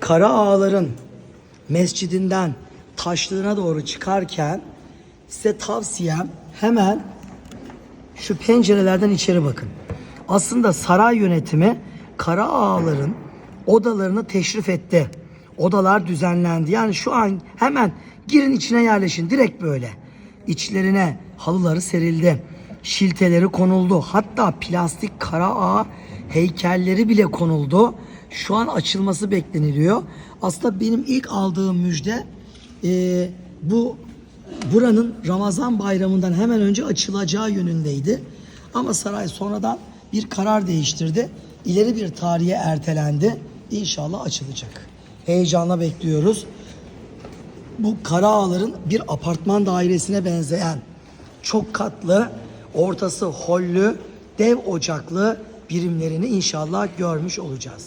Kara Ağaların mescidinden taşlığına doğru çıkarken size tavsiyem hemen şu pencerelerden içeri bakın. Aslında saray yönetimi Kara Ağaların odalarını teşrif etti. Odalar düzenlendi. Yani şu an hemen girin içine yerleşin direkt böyle. İçlerine halıları serildi. Şilteleri konuldu. Hatta plastik kara ağa heykelleri bile konuldu. Şu an açılması bekleniliyor. Aslında benim ilk aldığım müjde eee, bu buranın Ramazan bayramından hemen önce açılacağı yönündeydi. Ama saray sonradan bir karar değiştirdi. İleri bir tarihe ertelendi. İnşallah açılacak. Heyecanla bekliyoruz. Bu Kara Ağaların bir apartman dairesine benzeyen çok katlı, ortası hollü, dev ocaklı birimlerini inşallah görmüş olacağız.